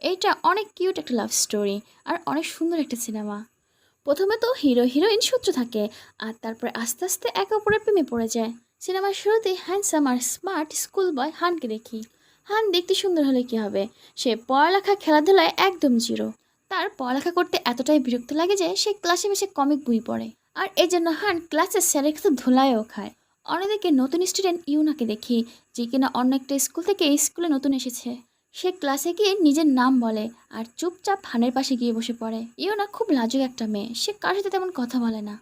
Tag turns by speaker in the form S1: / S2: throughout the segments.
S1: এইটা অনেক কিউট একটা লাভ স্টোরি আর অনেক সুন্দর একটা সিনেমা। প্রথমে তো হিরো হিরোইন সূত্র থাকে আর তারপরে আস্তে আস্তে একে অপরের প্রেমে পড়ে যায়। সিনেমার শুরুতেই হ্যান্ডসাম আর স্মার্ট স্কুল বয় হানকে দেখি। হান দেখতে সুন্দর হলে কি হবে? সে পড়ালেখা, খেলাধুলায় একদম জিরো তার পড়ালেখা করতে এতটাই বিরক্ত লাগে যে সে ক্লাসে বসে কমিক বই পড়ে। আর এই জন্য হান ক্লাসের স্যারের কাছে ধুলায়ও খায়। অন্যদিকে নতুন স্টুডেন্ট ইউনাকে দেখি, যে কিনা অন্য একটা স্কুল থেকে এই স্কুলে নতুন এসেছে। সে ক্লাসে গিয়ে নিজের নাম বলে আর চুপচাপ হানের পাশে গিয়ে বসে পড়ে। ইউনা খুব লাজুক একটা মেয়ে, সে কার সাথে তেমন কথা বলে না।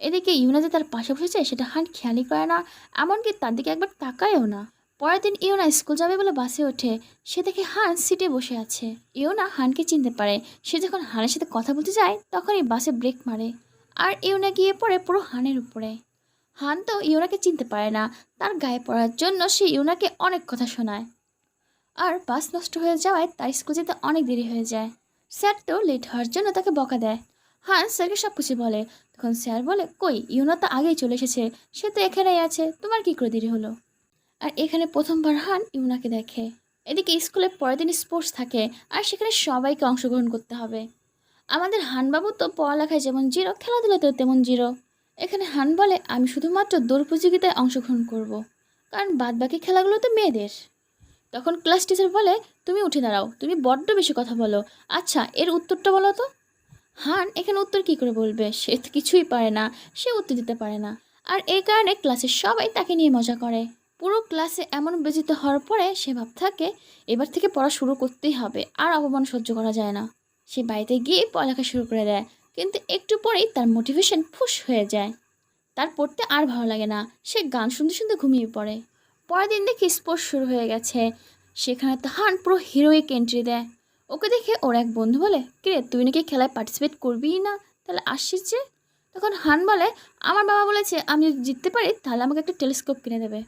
S1: এদিকে ইউনা যে তার পাশে বসেছে, সেটা হান খেয়ালই করে না, এমনকি তার দিকে একবার তাকায়ও না। পরের দিন ইউনা স্কুল যাবে বলে বাসে ওঠে, সে দেখে হান সিটে বসে আছে। ইউনা হানকে চিনতে পারে, সে যখন হানের সাথে কথা বলতে যায়, তখনই বাসে ব্রেক মারে আর ইউনা গিয়ে পড়ে পুরো হানের উপরে। হান তো ইউনাকে চিনতে পারে না, তার গায়ে পড়ার জন্য সে ইউনাকে অনেক কথা শোনায়। আর বাস নষ্ট হয়ে যাওয়ায় তার স্কুল যেতে অনেক দেরি হয়ে যায়। স্যার তো লেট হওয়ার জন্য তাকে বকা দেয়। হান স্যারকে সব কিছু বলে। তখন স্যার বলে, কই, ইউনা তো আগেই চলে এসেছে। সে তো এখানেই আছে। তোমার কি করে দেরি হলো? আর এখানে প্রথমবার হান ইউনাকে দেখে। এদিকে স্কুলে পরের দিন স্পোর্টস থাকে আর সেখানে সবাইকে অংশগ্রহণ করতে হবে। আমাদের হানবাবু তো পড়ালেখায় যেমন জিরো, খেলাধুলাতেও তেমন জিরো। এখানে হান বলে, আমি শুধুমাত্র দৌড় প্রতিযোগিতায় অংশগ্রহণ করব। কারণ বাদবাকি খেলাগুলো তো মেয়েদের। তখন ক্লাস টিচার বলে, তুমি উঠে দাঁড়াও, তুমি বড্ড বেশি কথা বলো। আচ্ছা এর উত্তরটা বলো তো? হান, এখানে উত্তর কি করে বলবে? সে তো কিছুই পারে না, সে উত্তর দিতে পারে না। আর এই কারণে ক্লাসের সবাই তাকে নিয়ে মজা করে। পুরো ক্লাসে এমন বেজিত হওয়ার পরে সে ভাব থাকে, এবার থেকে পড়া শুরু করতেই হবে, আর অপমান সহ্য করা যায় না। সে বাড়িতে গিয়ে পড়ালেখা শুরু করে দেয়, কিন্তু একটু পরেই তার মোটিভেশন ফুস হয়ে যায়। তার পড়তে আর ভালো লাগে না, সে গান শুনতে শুনতে ঘুমিয়ে পড়ে। পরের দিন দেখি স্পোর্টস শুরু হয়ে গেছে। সেখানে তো হান পুরো হিরোইক এন্ট্রি দেয়। ওকে দেখে ওর এক বন্ধু বলে, কিরে, তুই নাকি খেলায় পার্টিসিপেট করবিই না? তাহলে আসছিস যে? তখন হান বলে, আমার বাবা বলেছে আমি যদি জিততে পারি, তাহলে আমাকে একটা টেলিস্কোপ কিনে দেবে।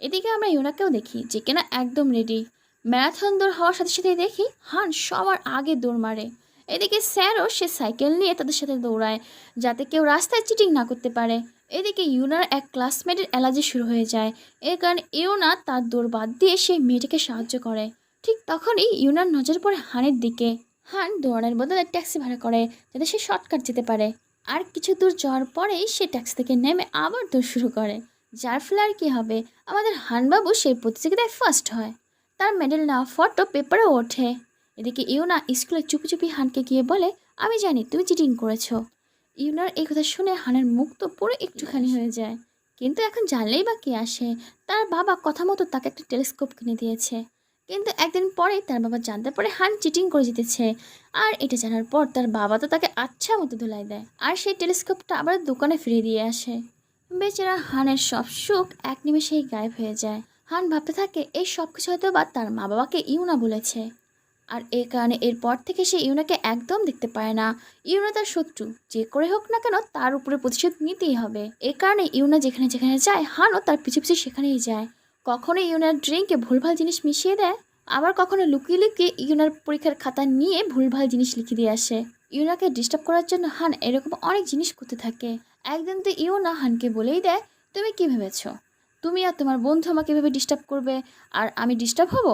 S1: এদিকে আমরা ইউনাকেও দেখি যে কিনা একদম রেডি ম্যারাথন দৌড় হওয়ার সাথে সাথে দেখি হান সবার আগে দৌড় মারে। এদিকে স্যারও সে সাইকেল নিয়ে তাদের সাথে দৌড়ায়, যাতে কেউ রাস্তায় চিটিং না করতে পারে। এদিকে ইউনার এক ক্লাসমেটের অ্যালার্জি শুরু হয়ে যায়। এর কারণে ইউনা তার দৌড় বাদ দিয়ে সেই মেয়েটাকে সাহায্য করে। ঠিক তখনই ইউনার নজর পড়ে হানের দিকে। হান দৌড়ানোর বদলে ট্যাক্সি ভাড়া করে যাতে সে শর্টকাট যেতে পারে। আর কিছু দূর যাওয়ার পরেই সে ট্যাক্সি থেকে নেমে আবার দৌড় শুরু করে। যার ফলে আর কী হবে? আমাদের হানবাবু সেই প্রতিযোগিতায় ফার্স্ট হয়। তার মেডেল নেওয়া ফটো পেপারে ওঠে। এদিকে ইউনা স্কুলে চুপি চুপি হানকে গিয়ে বলে, আমি জানি, তুমি চিটিং করেছ। ইউনার এই কথা শুনে হানের মুখ তো পুরো একটুখানি হয়ে যায়। কিন্তু এখন জানলেই বা কি আসে। তার বাবা কথা মতো তাকে একটা টেলিস্কোপ কিনে দিয়েছে। কিন্তু একদিন পরেই তার বাবা জানতে পারে হান চিটিং করে জিতেছে। আর এটা জানার পর তার বাবা তো তাকে আচ্ছা মতো ধুলাই দেয়। আর সেই টেলিস্কোপটা আবার দোকানে ফিরে দিয়ে আসে। বেচারা হানের সব সুখ এক নিমেষেই গায়েব হয়ে যায়। হান ভাবতে থাকে, এই সব কিছু হয়তো বা তার মা বাবাকে ইউনা বলেছে। আর এ কারণে এরপর থেকে সে ইউনাকে একদম দেখতে পায় না। ইউনা তার শত্রু, যে করে হোক না কেন তার উপরে প্রতিশোধ নিতেই হবে। এ কারণে ইউনা যেখানে যেখানে যায়, হানও তার পিছু পিছু সেখানেই যায়। কখনো ইউনার ড্রিঙ্কে ভুলভাল জিনিস মিশিয়ে দেয়, আবার কখনো লুকিয়ে লুকিয়ে ইউনার পরীক্ষার খাতা নিয়ে ভুলভাল জিনিস লিখে দিয়ে আসে। ইউনাকে ডিস্টার্ব করার জন্য হান এরকম অনেক জিনিস করতে থাকে। একদিন তো ইউনা হানকে বলেই দেয়, তুমি কি ভেবেছো? তুমি আর তোমার বন্ধু আমাকে এভাবে ডিস্টার্ব করবে? আর আমি ডিস্টার্ব হব?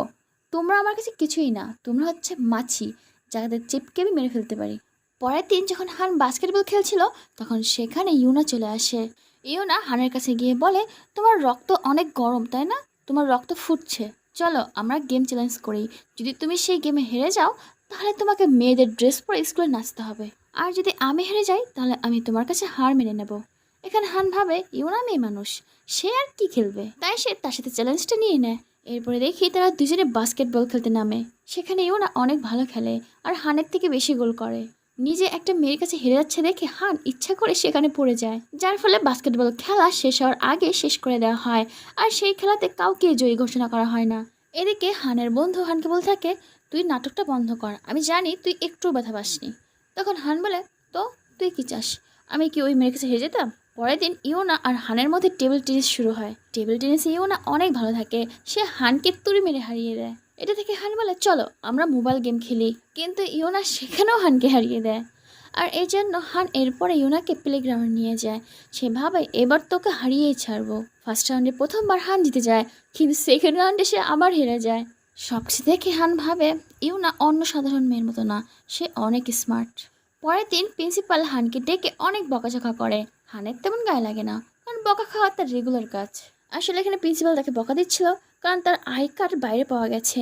S1: তোমরা আমার কাছে কিছুই না। তোমরা হচ্ছে মাছি, যাদের চেপকে আমি মেরে ফেলতে পারি। পরের দিন যখন হান বাস্কেটবল খেলছিল, তখন সেখানে ইউনা চলে আসে। ইউনা হানের কাছে গিয়ে বলে, তোমার রক্ত অনেক গরম, তাই না? তোমার রক্ত ফুটছে। চলো, আমরা গেম চ্যালেঞ্জ করি। যদি তুমি সেই গেমে হেরে যাও, তাহলে তোমাকে মেয়েদের ড্রেস পরে স্কুলে নাচতে হবে। আর যদি আমি হেরে যাই, তাহলে আমি তোমার কাছে হার মেনে নেব। এখানে হান ভাবে, ইউনা মেয়ে মানুষ, সে আর কি খেলবে? তাই সে তার সাথে চ্যালেঞ্জটা নিয়ে নেয়। এরপরে দেখি তারা দুজনে বাস্কেটবল খেলতে নামে। সেখানে ইউনা অনেক ভালো খেলে আর হানের থেকে বেশি গোল করে। নিজে একটা মেয়ের কাছে হেরে যাচ্ছে দেখে হান ইচ্ছা করে সেখানে পড়ে যায়। যার ফলে বাস্কেটবল খেলা শেষ হওয়ার আগে শেষ করে দেওয়া হয় আর সেই খেলাতে কাউকে জয়ী ঘোষণা করা হয় না। এদিকে হানের বন্ধু হানকে বলে থাকে, তুই নাটকটা বন্ধ কর, আমি জানি তুই একটু ব্যথা পাসনি। তখন হান বলে, তো, তুই কি চাস? আমি কি ওই মেয়ের কাছে হেরে যেতাম? পরের দিন ইউনা আর হানের মধ্যে টেবিল টেনিস শুরু হয়। টেবিল টেনিসে ইউনা অনেক ভালো থাকে। সে হানকে তুড়ি মেরে হারিয়ে দেয়। এটা থেকে হান বলে, চলো, আমরা মোবাইল গেম খেলি। কিন্তু ইউনা সেখানেও হানকে হারিয়ে দেয়। আর এই জন্য হান এরপরে ইউনাকে প্লেগ্রাউন্ড নিয়ে যায়। সে ভাবে, এবার তোকে হারিয়েই ছাড়বো। ফার্স্ট রাউন্ডে প্রথমবার হান জিতে যায়, কিন্তু সেকেন্ড রাউন্ডে সে আবার হেরে যায়। সব দেখে হান ভাবে ইউনা অন্য সাধারণ মেয়ের মতো না, সে অনেক স্মার্ট। পরের দিন প্রিন্সিপাল হানকে ডেকে অনেক বকাঝকা করে। হানের তেমন গায়ে লাগে না, কারণ বকা খাওয়া তার রেগুলার কাজ। আসলে এখানে প্রিন্সিপাল তাকে বকা দিচ্ছিল, কারণ তার আই কার্ড বাইরে পাওয়া গেছে।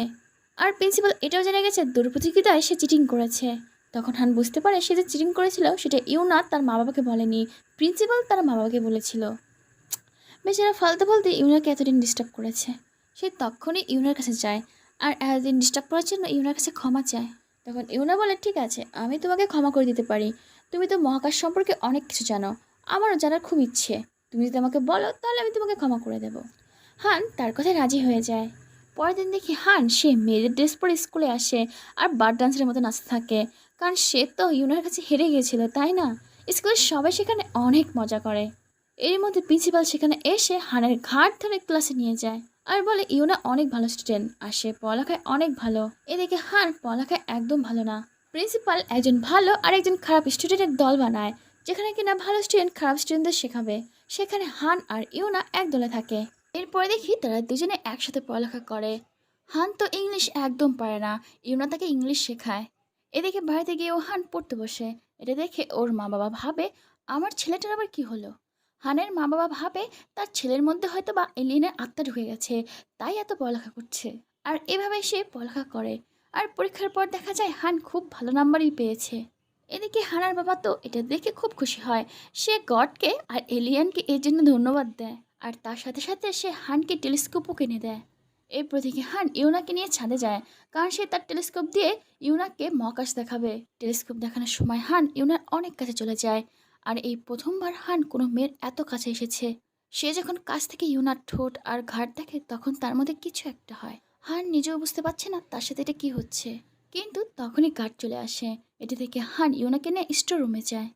S1: আর প্রিন্সিপাল এটাও জেনে গেছে দুর্প্রতিযোগিতায় সে চিটিং করেছে। তখন হান বুঝতে পারে সে যে চিটিং করেছিল, সেটা ইউনা তার মা বাবাকে বলেনি প্রিন্সিপাল তার মা বাবাকে বলেছিল। বেচারা ফালতে ফালতে ইউনাকে এতদিন ডিস্টার্ব করেছে। সে তখনই ইউনার কাছে যায়, আর এতদিন ডিস্টার্ব করার জন্য ইউনার কাছে ক্ষমা চায়। তখন ইউনা বলে, ঠিক আছে, আমি তোমাকে ক্ষমা করে দিতে পারি। তুমি তো মহাকাশ সম্পর্কে অনেক কিছু জানো আমারও জানার খুব ইচ্ছে। তুমি যদি আমাকে বলো, তাহলে আমি তোমাকে ক্ষমা করে দেব। হান তার কথায় রাজি হয়ে যায়। পরের দিন দেখি হান, সে মেয়েদের ড্রেস পরে স্কুলে আসে আর বার ডান্সের মতো নাচতে থাকে। কারণ সে তো ইউনার কাছে হেরে গিয়েছিল, তাই না? স্কুলের সবাই সেখানে অনেক মজা করে। এর মধ্যে প্রিন্সিপাল সেখানে এসে হানের ঘাট ধরে ক্লাসে নিয়ে যায় আর বলে, ইউনা অনেক ভালো স্টুডেন্ট আর সে পড়ালেখায় অনেক ভালো। এদিকে হান পড়ালেখায় একদম ভালো না। প্রিন্সিপাল একজন ভালো আর একজন খারাপ স্টুডেন্টের দল বানায়। যেখানে কিনা ভালো স্টুডেন্ট খারাপ স্টুডেন্টদের শেখাবে, সেখানে হান আর ইউনা এক দলে থাকে। এরপরে দেখি তারা দুজনে একসাথে পড়ালেখা করে। হান তো ইংলিশ একদম পারে না, ইউনা তাকে ইংলিশ শেখায়। এদিকে বাড়িতে গিয়ে ও হান পড়তে বসে। এটা দেখে ওর মা বাবা ভাবে, আমার ছেলেটার আবার কি হলো? হানের মা বাবা ভাবে, তার ছেলের মধ্যে হয়তো বা এলিয়েনের আত্মা ঢুকে গেছে, তাই এত পড়ালেখা করছে। আর এভাবে সে পড়ালেখা করে। আর পরীক্ষার পর দেখা যায় হান খুব ভালো নাম্বারই পেয়েছে। এদিকে হানার বাবা তো এটা দেখে খুব খুশি হয়। সে গডকে আর এলিয়ানকে এর জন্য ধন্যবাদ দেয়। আর তার সাথে সাথে সে হানকে টেলিস্কোপও কিনে দেয়। এরপর থেকে হান ইউনাকে নিয়ে ছাদে যায়, কারণ সে তার টেলিস্কোপ দিয়ে ইউনাকে মহাকাশ দেখাবে। টেলিস্কোপ দেখানোর সময় হান ইউনার অনেক কাছে চলে যায়। আর এই প্রথমবার হান কোনো মেয়ের এত কাছে এসেছে। সে যখন কাছ থেকে ইউনার ঠোঁট আর ঘাট দেখে, তখন তার মধ্যে কিছু একটা হয়। হান নিজেও বুঝতে পারছে না তার সাথে এটা কী হচ্ছে। কিন্তু তখনই গার্ড চলে আসে। এটি থেকে হান ইউনাকে নিয়ে স্টোর রুমে যায়।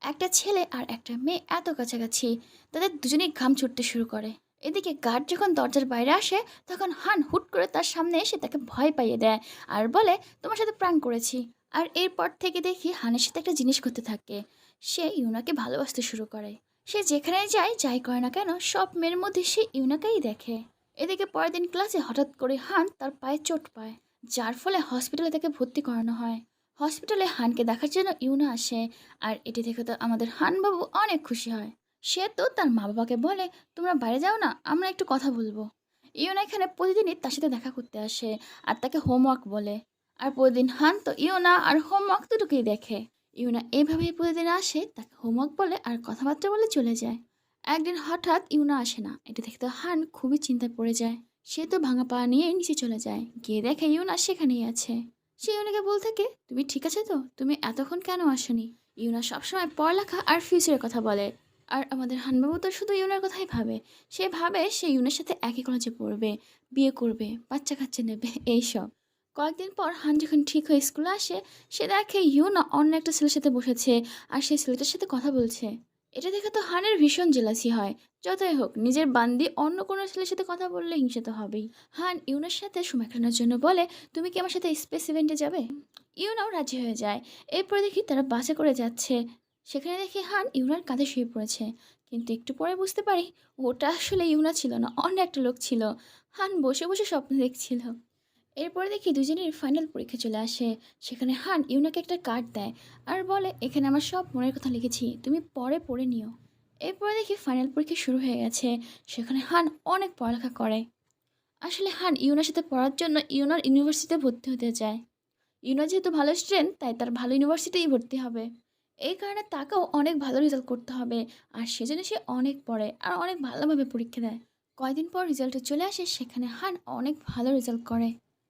S1: একটা ছেলে আর একটা মেয়ে এত কাছাকাছি, তাদের দুজনেই ঘাম ছুটতে শুরু করে। এদিকে গার্ড যখন দরজার বাইরে আসে, তখন হান হুট করে তার সামনে এসে তাকে ভয় পাইয়ে দেয় আর বলে, তোমার সাথে প্রাণ করেছি। আর এরপর থেকে দেখি হানের সাথে একটা জিনিস করতে থাকে। সে ইউনাকে ভালোবাসতে শুরু করে। সে যেখানে যায়, যাই করে না কেন, সব মেয়ের মধ্যে সে ইউনাকেই দেখে। এদিকে পরের দিন ক্লাসে হঠাৎ করে হান তার পায়ে চোট পায়। যার ফলে হসপিটালে তাকে ভর্তি করানো হয়। হসপিটালে হানকে দেখার জন্য ইউনা আসে আর এটি দেখে তো আমাদের হানবাবু অনেক খুশি হয়। সে তো তার মা বাবাকে বলে, তোমরা বাইরে যাও না, আমরা একটু কথা বলব। ইউনা এখানে প্রতিদিনই তার সাথে দেখা করতে আসে আর তাকে হোমওয়ার্ক বলে। আর প্রতিদিন হান তো ইউনা আর হোমওয়ার্ক দুটোকেই দেখে। ইউনা এইভাবেই প্রতিদিন আসে, তাকে হোমওয়ার্ক বলে আর কথাবার্তা বলে চলে যায়। একদিন হঠাৎ ইউনা আসে না। এটা দেখে তো হান খুবই চিন্তায় পড়ে যায়। সে তো ভাঙা পা নিয়ে নিচে চলে যায়। গিয়ে দেখে ইউনা সেখানেই আছে। সে ইউনাকে বল থাকে, তুমি ঠিক আছে তো? তুমি এতক্ষণ কেন আসনি? ইউনা সবসময় পড়ালেখা আর ফিউচারের কথা বলে। আর আমাদের হানবাবু তো শুধু ইউনার কথাই ভাবে। সে ভাবে সে ইউনার সাথে একই কলেজে পড়বে, বিয়ে করবে, বাচ্চা কাচ্চা নেবে, এইসব। কয়েকদিন পর হান যখন ঠিক হয়ে স্কুলে আসে, সে দেখে ইউনা অন্য একটা ছেলের সাথে বসেছে, আর সেই ছেলেটার সাথে কথা বলছে। এটা দেখে তো হানের ভীষণ জেলাসি হয়। যতই হোক, নিজের বান্দি অন্য কোনো ছেলের সাথে কথা বললে হিংসা তো হবেই। হান ইউনার সাথে সময় জন্য বলে, তুমি কি আমার সাথে স্পেস ইভেন্টে যাবে? ইউনাও রাজি হয়ে যায়। এরপর দেখি তারা বাসে করে যাচ্ছে। সেখানে দেখি হান ইউনার কাঁধে শুয়ে পড়েছে। কিন্তু একটু পরে বুঝতে পারি, ওটা আসলে ইউনা ছিল না, অন্য একটা লোক ছিল। হান বসে বসে স্বপ্ন দেখছিল। এরপরে দেখি দুজনের ফাইনাল পরীক্ষা চলে আসে। সেখানে হান ইউনাকে একটা কার্ড দেয় আর বলে, এখানে আমার সব মনের কথা লিখেছি, তুমি পরে পড়ে নিও। এরপরে দেখি ফাইনাল পরীক্ষা শুরু হয়ে গেছে। সেখানে হান অনেক পড়ালেখা করে। আসলে হান ইউনার সাথে পড়ার জন্য ইউনার ইউনিভার্সিটিতে ভর্তি হতে যায় ইউনা যেহেতু ভালো স্টুডেন্ট তাই তার ভালো ইউনিভার্সিটিই ভর্তি হবে। এই কারণে তাকেও অনেক ভালো রেজাল্ট করতে হবে। আর সেজন্য সে অনেক পড়ে আর অনেক ভালোভাবে পরীক্ষা দেয়। কয়দিন পর রেজাল্টে চলে আসে, সেখানে হান অনেক ভালো রেজাল্ট করে।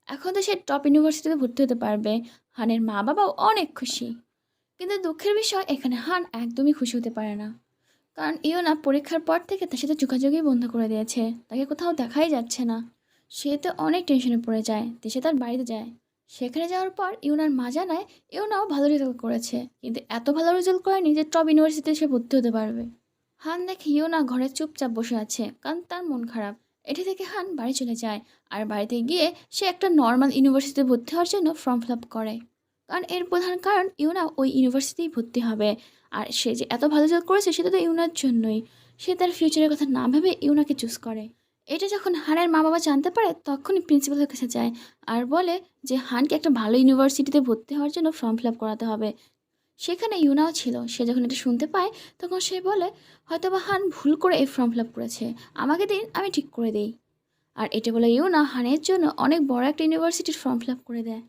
S1: এখন তো সে টপ ইউনিভার্সিটিতে ভর্তি হতে পারবে। হানের মা বাবাও অনেক খুশি। কিন্তু দুঃখের বিষয়, এখানে হান একদমই খুশি হতে পারে না। কারণ ইওনা পরীক্ষার পর থেকে তার সাথে যোগাযোগই বন্ধ করে দিয়েছে। তাকে কোথাও দেখাই যাচ্ছে না। সে তো অনেক টেনশনে পড়ে যায়, দেশে তার বাড়িতে যায়। সেখানে যাওয়ার পর ইউনার মা জানায় ইউনাও ভালো রেজাল্ট করেছে। কিন্তু এত ভালো রেজাল্ট করেনি যে টপ ইউনিভার্সিটিতে সে ভর্তি হতে পারবে? হান দেখে ইউনা ঘরে চুপচাপ বসে আছে, কারণ তার মন খারাপ। এটি থেকে হান বাড়ি চলে যায়। আর বাড়িতে গিয়ে সে একটা নর্মাল ইউনিভার্সিটিতে ভর্তি হওয়ার জন্য ফর্ম ফিল আপ করে। কারণ এর প্রধান কারণ ইউনা ওই ইউনিভার্সিটিতেই ভর্তি হবে। আর সে যে এত ভালো রেজাল্ট করেছে সেটা তো ইউনার জন্যই। সে তার ফিউচারের কথা না ভেবে ইউনাকে চুজ করে। এটা যখন হানের মা বাবা জানতে পারে, তখনই প্রিন্সিপালের কাছে যায়। আর বলে যে, হানকে একটা ভালো ইউনিভার্সিটিতে ভর্তি হওয়ার জন্য ফর্ম ফিল আপ করাতে হবে। সেখানে ইউনাও ছিল। সে যখন এটা শুনতে পায়, তখন সে বলে হয়তো বা হান ভুল করে এই ফর্ম ফিল আপ করেছে। আমাকে দিন, আমি ঠিক করে দিই। আর এটা বলে ইউনা হানের জন্য অনেক বড় একটা ইউনিভার্সিটির ফর্ম ফিল আপ করে দেয়।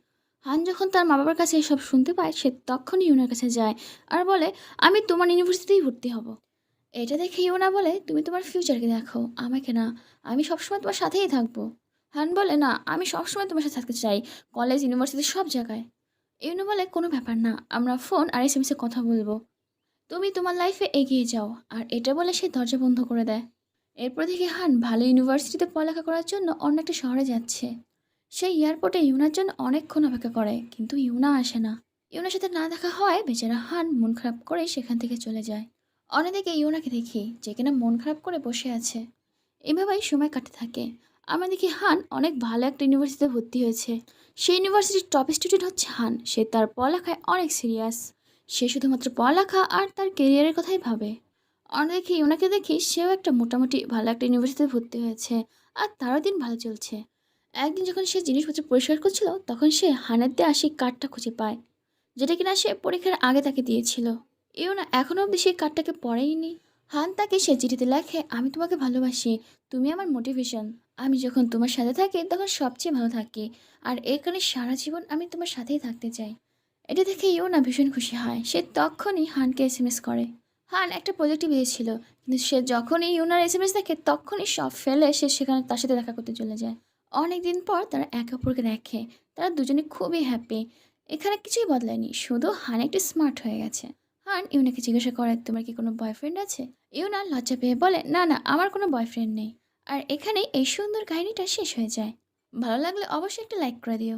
S1: হান যখন তার মা বাবার কাছে এসব শুনতে পায়, সে তখনই ইউনার কাছে যায় আর বলে, আমি তোমার ইউনিভার্সিটিতেই ভর্তি হব। এটা দেখে ইউনা বলে, তুমি তোমার ফিউচারকে দেখো, আমাকে না। আমি সবসময় তোমার সাথেই থাকব। হান বলে, না, আমি সবসময় তোমার সাথে থাকতে চাই, কলেজ, ইউনিভার্সিটি সব জায়গায়। ইউনো বলে, কোনো ব্যাপার না, আমরা ফোন আর এস এসে কথা বলব। তুমি তোমার লাইফে এগিয়ে যাও। আর এটা বলে সে দরজা বন্ধ করে দেয়। এরপর দেখে হান ভালো ইউনিভার্সিটিতে পড়ালেখা করার জন্য অন্য একটা শহরে যাচ্ছে। সে এয়ারপোর্টে ইউনার জন্য অনেকক্ষণ অপেক্ষা করে, কিন্তু ইউনা আসে না। ইউনার সাথে না দেখা হয় বেচারা হান মন খারাপ করে সেখান থেকে চলে যায়। অন্যদিকে ইউনাকে দেখি যে কিনা মন খারাপ করে বসে আছে। এভাবেই সময় কাটতে থাকে। আমরা দেখি হান অনেক ভালো একটা ইউনিভার্সিটিতে ভর্তি হয়েছে। সেই ইউনিভার্সিটির টপ স্টুডেন্ট হচ্ছে হান। সে তার পড়ালেখায় অনেক সিরিয়াস সে শুধুমাত্র পড়ালেখা আর তার কেরিয়ারের কথাই ভাবে। অন্যদিকে ওনাকে দেখি সেও একটা মোটামুটি ভালো একটা ইউনিভার্সিটিতে ভর্তি হয়েছে আর তারও দিন ভালো চলছে। একদিন যখন সে জিনিসপত্র পরিষ্কার করছিল, তখন সে হানের দেওয়া সেই কার্ডটা খুঁজে পায়, যেটা কিনা সে পরীক্ষার আগে তাকে দিয়েছিল। ইউনা এখনও অবধি সেই কার্ডটাকে পড়েইনি। হান তাকে সে চিঠিতে লেখে, আমি তোমাকে ভালোবাসি, তুমি আমার মোটিভেশন আমি যখন তোমার সাথে থাকি, তখন সবচেয়ে ভালো থাকি। আর এর কারণে সারা জীবন আমি তোমার সাথেই থাকতে চাই। এটা দেখে ইউনা ভীষণ খুশি হয়। সে তখনই হানকে এস এম এস করে। হান একটা প্রজেক্টে পেয়েছিল কিন্তু সে যখনই ইউনার এস এম এস দেখে, তখনই সব ফেলে সে সেখানে তার সাথে দেখা করতে চলে যায়। অনেক দিন পর তারা একে অপরকে দেখে। তারা দুজনে খুবই হ্যাপি এখানে কিছুই বদলায়নি, শুধু হান একটু স্মার্ট হয়ে গেছে। হান ইউনাকে জিজ্ঞাসা করে তোমার কি কোনো বয়ফ্রেন্ড আছে? ইউনা লজ্জা পেয়ে বলে, না না, আমার কোনো বয়ফ্রেন্ড নেই। আর এখানে এই সুন্দর কাহিনীটা শেষ হয়ে যায়। ভালো লাগলে অবশ্যই একটা লাইক করে দিও।